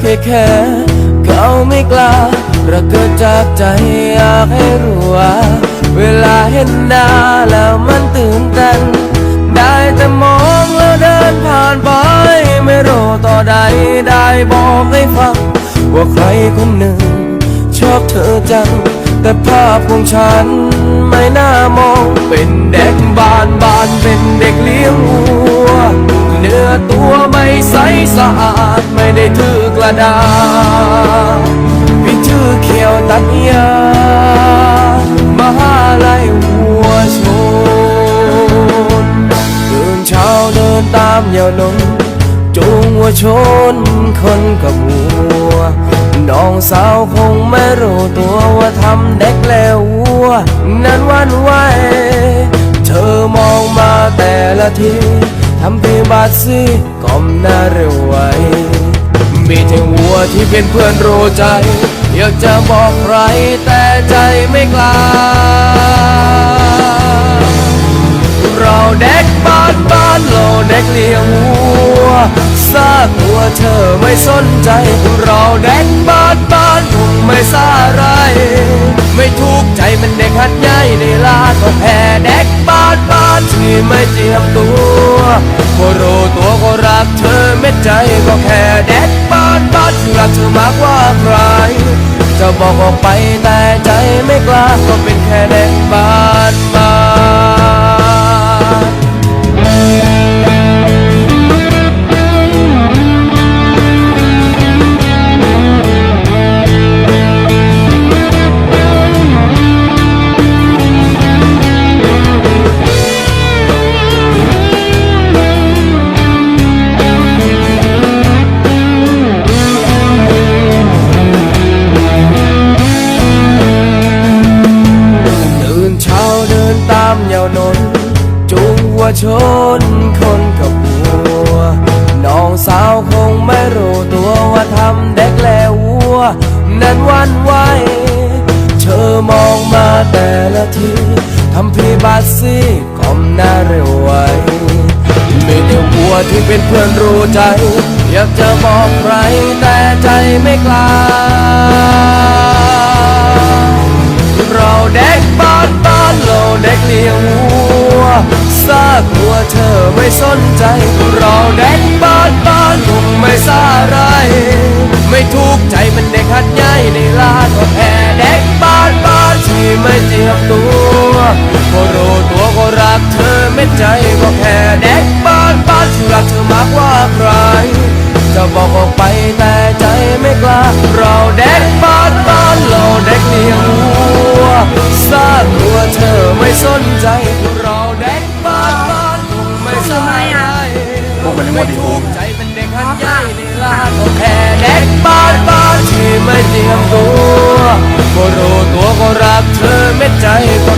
แค่แค่เขาไม่กล้าระเกิดจากใจอยากให้รู้ว่า เวลาเห็นหน้าแล้วมันตื่นเต้นได้แต่มองแล้วเดินผ่านไป ไม่รู้ต่อใดได้บอกให้ฟัง ว่าใครคนหนึ่ง ชอบเธอจัง แต่ภาพของฉันไม่น่ามองเป็นเด็กบ้านบ้านเป็นเด็กเลี้ยงวัวเนื้อตัวไม่ใสสะอาด กระดาษพี่ชื่อเขียวตัดยามหาลัยวัวชนตื่นเช้าเดินตามเหยาวนนจูงวัวชนคนกับวัว น้องสาวคงไม่รู้ตัวว่าทำเด็กแล้ววัว นั้นวันไหวเธอมองมาแต่ละทีทำพีบาดซีก้มหน้าเร็วไว มีแต่วัวที่เป็นเพื่อนรู้ใจ อยากจะบอกใครแต่ใจไม่กล้า เราเด็กบ้านบ้านเราเด็กเลี้ยงวัวซากหัวเธอไม่สนใจ เราเด็กบ้านบ้านคงไม่สาไร ไม่ทุกข์ใจมันเด็กหัดใหญ่ในลาก็แพ้เด็กบ้านบ้านที่ไม่เจียมตัวก็รู้ตัวก็รักเธอเม็ดใจก็แค่เด็ก เธอมากกว่าใครจะบอกออกไปแต่ใจไม่กล้าก็เป็นแค่เด็กบ้าามเยาวนนจูงวัวชนคนกับวัว น้องสาวคงไม่รู้ตัวว่าทำเด็กแล้ววัว นั้นวันไหวเธอมองมาแต่ละทีทำพีบาดซีก้มหน้าเร็วไวมีแต่วัวที่เป็นเพื่อนรู้ใจ อยากจะบอกใครแต่ใจไม่กล้าเรา เลี้ยงวัวซากหัวเธอไม่สนใจ เราเด็กบ้านบ้านคงไม่สาไร ไม่ทุกข์ใจมันเด็กหัดใหญ่ในลาดก็แพ้เด็กบ้านบ้านที่ไม่เจียมตัวก็รู้ตัวก็รักเธอเม็ดใจก็แค่เด็กบ้านบ้านที่รักเธอมากกว่าใครจะบอกออกไปแต่ใจไม่กล้า เราเด็กบ้านบ้าน พวกมันยังหมดอีกถูกใจเป็นเด็กหันใหญ่ในลาก็แค่เด็กบ้านบ้านที่ไม่เตรียมตัวก็รู้ตัวก็รักเธอไม่ใจก็